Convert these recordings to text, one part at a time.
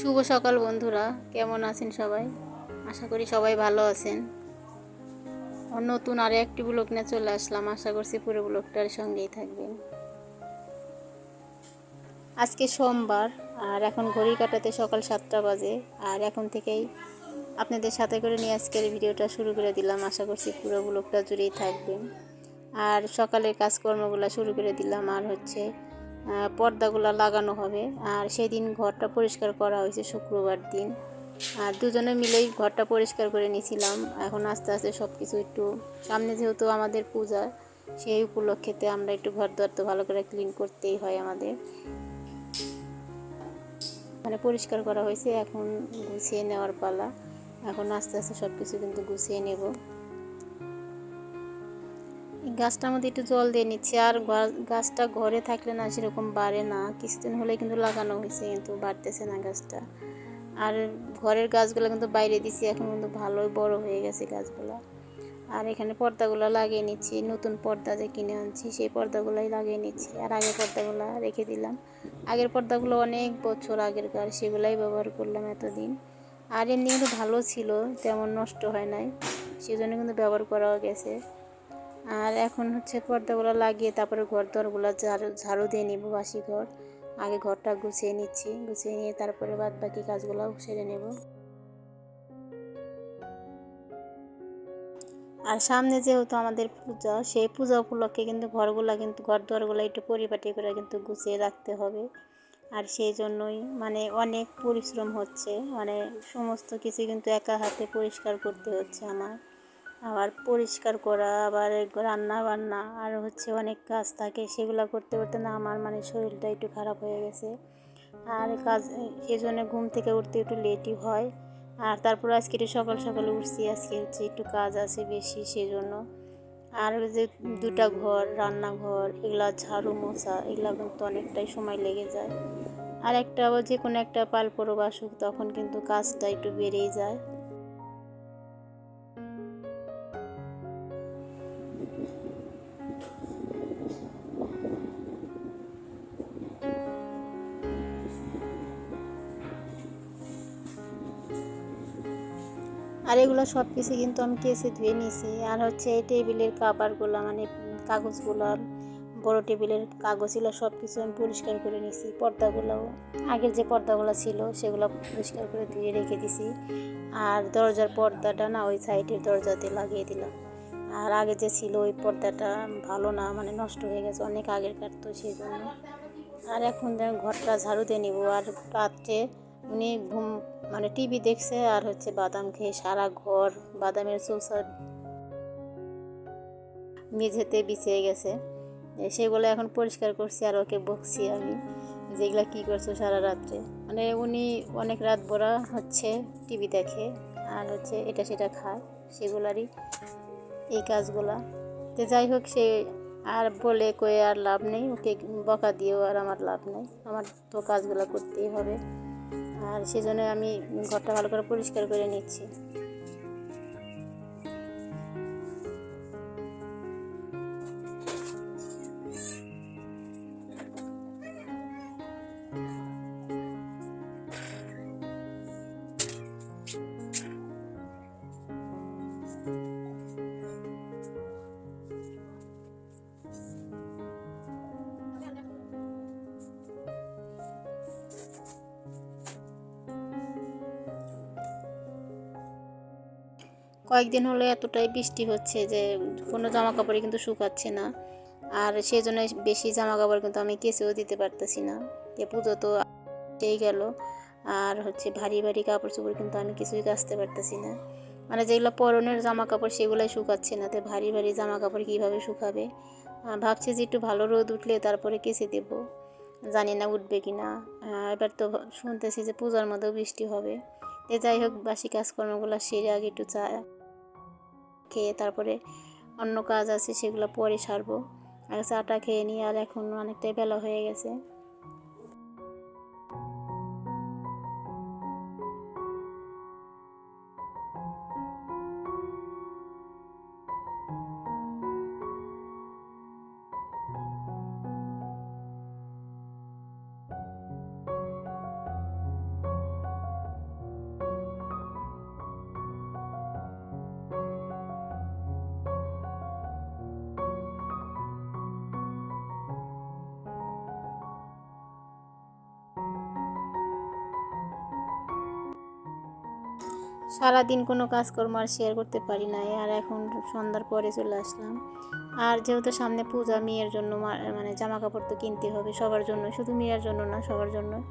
শুভ সকাল বন্ধুরা, কেমন আছেন সবাই? আশা করি সবাই ভালো আছেন। নতুন আরও একটি ব্লগ নিয়ে চলে আসলাম, আশা করছি পুরো ব্লগটার সঙ্গেই থাকবেন। আজকে সোমবার, আর এখন ঘড়ি কাটাতে সকাল সাতটা বাজে, আর এখন থেকেই আপনাদের সাথে করে নিয়ে আজকের ভিডিওটা শুরু করে দিলাম, আশা করছি পুরো ব্লগটা জুড়েই থাকবেন। আর সকালের কাজকর্মগুলো শুরু করে দিলাম, আর হচ্ছে পর্দাগুলো লাগানো হবে। আর সেদিন ঘরটা পরিষ্কার করা হয়েছে শুক্রবার দিন। আর দুজনে মিলেই ঘরটা পরিষ্কার করে নিয়েছিলাম। এখন আস্তে আস্তে সব কিছু একটু, সামনে যেহেতু আমাদের পূজা, সেই উপলক্ষেতে আমরা একটু ঘর দর তো ভালো করে ক্লিন করতেই হয় আমাদের। মানে পরিষ্কার করা হয়েছে, এখন গুছিয়ে নেওয়ার পালা। এখন আস্তে আস্তে সব কিছু কিন্তু গুছিয়ে নেব। গাছটার মধ্যে একটু জল দিয়ে নিচ্ছি। আর গাছটা ঘরে থাকলে না সেরকম বাড়ে না। কিছুদিন হলে কিন্তু লাগানো হয়েছে কিন্তু বাড়তেছে না গাছটা। আর ঘরের গাছগুলো কিন্তু বাইরে দিছি, এখন কিন্তু ভালোই বড় হয়ে গেছে গাছগুলো। আর এখানে পর্দাগুলো লাগিয়ে নিচ্ছি, নতুন পর্দা যে কিনে আনছি সেই পর্দাগুলোই লাগিয়ে নিচ্ছি। আর আগের পর্দাগুলো রেখে দিলাম। আগের পর্দাগুলো অনেক বছর আগেরকার সেগুলাই ব্যবহার করলাম এতদিন। আর এমনি কিন্তু ভালো ছিল, তেমন নষ্ট হয় নাই। সেজন্য কিন্তু ব্যবহার করাও গেছে। আর এখন হচ্ছে পর্দাগুলো লাগিয়ে তারপরে ঘর দরগুলো ঝাড়ু ঝাড়ু দিয়ে নিব বাসি ঘর। আগে ঘরটা গুছিয়ে নিচ্ছি, গুছিয়ে নিয়ে তারপরে বাদ বাকি কাজগুলো সেরে নেব। আর সামনে যেহেতু আমাদের পূজা, সেই পূজা উপলক্ষে কিন্তু ঘরগুলা কিন্তু ঘর দরগুলো একটু পরিপাটি করে কিন্তু গুছিয়ে রাখতে হবে। আর সেই জন্যই মানে অনেক পরিশ্রম হচ্ছে মানে সমস্ত কিছু কিন্তু একা হাতে পরিষ্কার করতে হচ্ছে আমার। আবার পরিষ্কার করা, আবার রান্না বান্না, আর হচ্ছে অনেক কাজ থাকে, সেগুলো করতে করতে না আমার মানে শরীরটা একটু খারাপ হয়ে গেছে। আর কাজ সেই জন্য ঘুম থেকে উঠতে একটু লেটই হয়। আর তারপর আজকে একটু সকাল সকালে উঠছি, আজকে হচ্ছে একটু কাজ আছে বেশি সেই জন্য আর যে দুটা ঘর, রান্নাঘর, এগুলা ঝাড়ু, মোছা, এগুলা কিন্তু অনেকটাই সময় লেগে যায়। আর একটা আবার যে কোনো একটা পাল পরব আসুক তখন কিন্তু কাজটা একটু বেড়েই যায়। আর এগুলো সব কিছু কিন্তু আমি কেসে ধুয়ে নিয়েছি। আর হচ্ছে এই টেবিলের কাবারগুলো মানে কাগজগুলো, বড় টেবিলের কাগজ ছিল সব কিছু আমি পরিষ্কার করে নিয়েছি। পর্দাগুলোও আগের যে পর্দাগুলো ছিল, সেগুলো পরিষ্কার করে ধুয়ে রেখে দিছি আর দরজার পর্দাটা না, ওই সাইডের দরজাতে লাগিয়ে দিলাম। আর আগে যে ছিল, ওই পর্দাটা ভালো না মানে নষ্ট হয়ে গেছে, অনেক আগেরকার তো সেই জন্য। আর এখন ঘরটা ঝাড়ু দিয়ে নিব, আর রাত্রে উনি ঘুম মানে টিভি দেখছে আর হচ্ছে বাদাম খেয়ে সারা ঘর বাদামের চৌসা মেঝেতে বিছিয়ে গেছে। সেগুলো এখন পরিষ্কার করছি আর ওকে বকছি আমি যেগুলো কী করছ সারা রাত্রে। মানে উনি অনেক রাত ভরা হচ্ছে টিভি দেখে আর হচ্ছে এটা সেটা খায়, সেগুলারই এই কাজগুলা। তো যাই হোক, সে আর বলে কয়ে আর লাভ নেই, ওকে বকা দিয়েও আর আমার লাভ নেই। আমার তো কাজগুলো করতেই হবে। আর সেজন্য আমি ঘরটা ভালো করে পরিষ্কার করে নিচ্ছি। কয়েকদিন হলো এতটাই বৃষ্টি হচ্ছে যে কোনো জামা কাপড়ই কিন্তু শুকাচ্ছে না। আর সেই জন্য বেশি জামা কাপড় কিন্তু আমি কেসেও দিতে পারতেছি না। যে পুজো তো এই গেল। আর হচ্ছে ভারী ভারী কাপড় চোপড় কিন্তু আমি কিছুই কাচতে পারতেছি না। মানে যেগুলো পরনের জামা কাপড় সেগুলোই শুকাচ্ছে না। তো ভারী ভারী জামা কাপড় কীভাবে শুকাবে? ভাবছি যে একটু ভালো রোদ উঠলে তারপরে কেচে দেবো। জানি না উঠবে কি না। এবার তো শুনতেছি যে পূজার মধ্যেও বৃষ্টি হবে। এ যাই হোক, বাসি কাজকর্মগুলো সেরে আগে একটু চা খেয়ে তারপরে অন্য কাজ আছে সেগুলো পরে সারবো। আগে চাটা খেয়ে নিই আর এখন অনেকটাই বেলা হয়ে গেছে। সারাদিন কোনো কাজকর্ম আর শেয়ার করতে পারি নাই। আর এখন সন্ধ্যার পরে চলে আসলাম। আর যেহেতু সামনে পূজা, মেয়ের জন্য মানে জামা কাপড় তো কিনতে হবে সবার জন্য। শুধু মেয়ের জন্য না, সবার জন্য।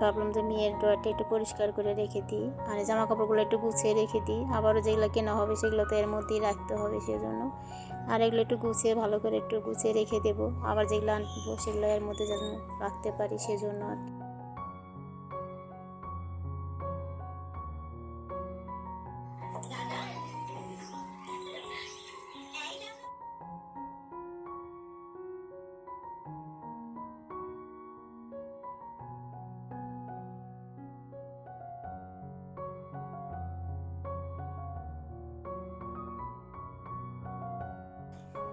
ভাবলাম যে মেয়ের ড্রয়ারটা একটু পরিষ্কার করে রেখে দিই। আর জামা কাপড়গুলো একটু গুছিয়ে রেখে দিই। আবারও যেগুলো কেনা হবে সেগুলো তো এর মধ্যেই রাখতে হবে সেজন্য। আর এগুলো একটু গুছিয়ে, ভালো করে একটু গুছিয়ে রেখে দেবো। আবার যেগুলো আনব সেগুলো এর মধ্যে যেন রাখতে পারি সেজন্য আর কি।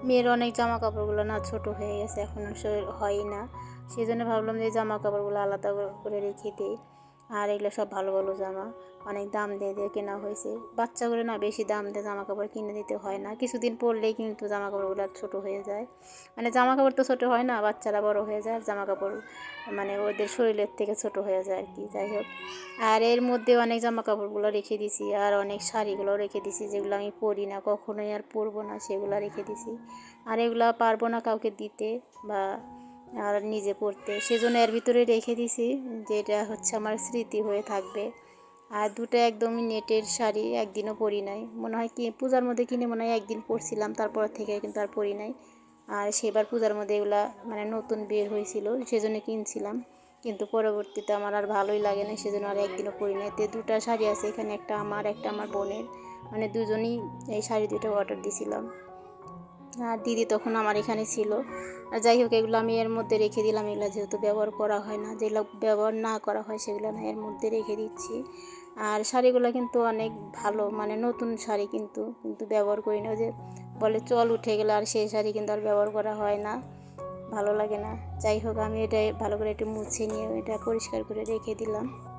মেয়ের অনেক জামা কাপড়গুলো না ছোট হয়ে গেছে, এখন হয় না। সেই জন্য ভাবলাম যে জামা কাপড়গুলো আলাদা করে রেখে দিই। আর এগুলো সব ভালো ভালো জামা। অনেক দাম দিয়ে দিয়ে কেনা হয়েছে। বাচ্চাগুলো না বেশি দাম দিয়ে জামা কাপড় কিনে দিতে হয় না। কিছুদিন পরলেই কিন্তু জামা কাপড়গুলো ছোটো হয়ে যায়। মানে জামা কাপড় তো ছোটো হয় না, বাচ্চারা বড় হয়ে যায় জামা কাপড় মানে ওদের শরীরের থেকে ছোট হয়ে যায় আর কি, যাই হোক। আর এর মধ্যে অনেক জামা কাপড়গুলো রেখে দিছি আর অনেক শাড়িগুলো রেখে দিছি যেগুলো আমি পরি না, কখনোই আর পরবো না, সেগুলো রেখে দিছি। আর এগুলো পারব না কাউকে দিতে বা আর নিজে পড়তে। সেজন্য এর ভিতরে রেখে দিছি যেটা হচ্ছে আমার স্মৃতি হয়ে থাকবে। আর দুটো একদমই নেটের শাড়ি একদিনও পরি নাই। মনে হয় কি, পূজার মধ্যে কিনে মনে হয় একদিন পরছিলাম, তারপর থেকে কিন্তু আর পরি নাই। আর সেবার পূজার মধ্যে এগুলা মানে নতুন বের হয়েছিল, সেজন্য কিনছিলাম। কিন্তু পরবর্তীতে আমার আর ভালোই লাগে না, সেজন্য আর একদিনও পরি নাই। তে দুটো শাড়ি আছে, এখানে একটা আমার একটা আমার বোনের। মানে দুজনেই এই শাড়ি দুটো অর্ডার দিছিলাম। আর দিদি তখন আমার এখানে ছিল। আর যাই হোক, এগুলো আমি এর মধ্যে রেখে দিলাম। এগুলো যেহেতু ব্যবহার করা হয় না, যেগুলো ব্যবহার না করা হয় সেগুলো না এর মধ্যে রেখে দিচ্ছি। আর শাড়িগুলো কিন্তু অনেক ভালো মানে নতুন শাড়ি কিন্তু কিন্তু ব্যবহার করি না। যে বলে চল উঠে গেলে আর সেই শাড়ি কিন্তু আর ব্যবহার করা হয় না, ভালো লাগে না। যাই হোক, আমি এটা ভালো করে একটু মুছে নিয়ে এটা পরিষ্কার করে রেখে দিলাম।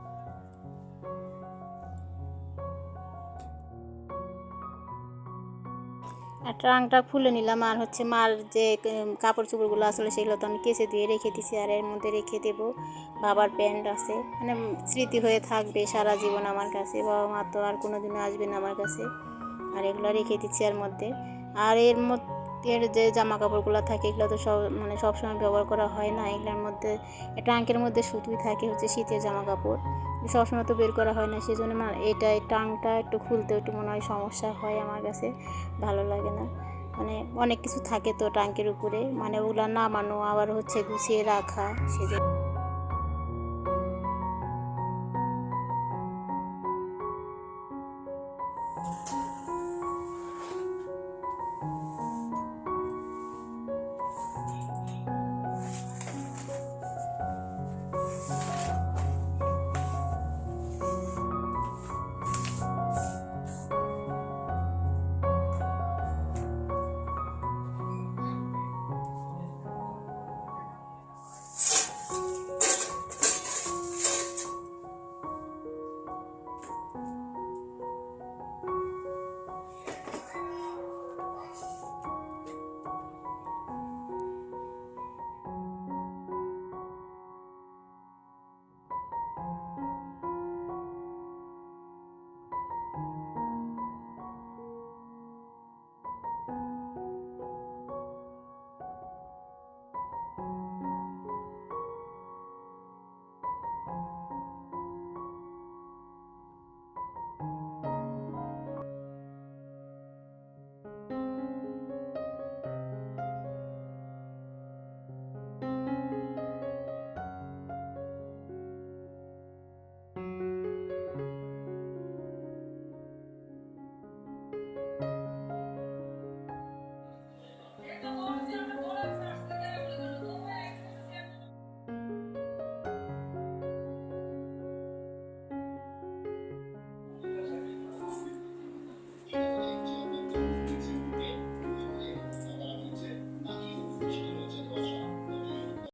ট্রাঙ্কটা খুলে নিলাম আর হচ্ছে মার যে কাপড় চোপড়গুলো আসলে সেগুলো তো আমি কেচে দিয়ে রেখে দিছি আর এর মধ্যে রেখে দেবো। বাবার প্যান্ট আছে। মানে স্মৃতি হয়ে থাকবে সারা জীবন আমার কাছে। বাবা মা তো আর কোনো দিনও আসবে না আমার কাছে। আর এগুলো রেখে দিচ্ছি এর মধ্যে। আর এর মধ্যে এর যে জামা কাপড়গুলো থাকে, এগুলো তো সব মানে সবসময় ব্যবহার করা হয় না। এগুলোর মধ্যে ট্রাঙ্কের মধ্যে সুতোই থাকে হচ্ছে শীতের জামা কাপড় সবসময় তো বের করা হয় না সেই জন্য মানে এটা টাংটা একটু খুলতে একটু মনে হয় সমস্যা হয় আমার কাছে, ভালো লাগে না। মানে অনেক কিছু থাকে তো টাঙ্কের উপরে মানে ওগুলো নামানো আবার হচ্ছে গুছিয়ে রাখা, সেজন্য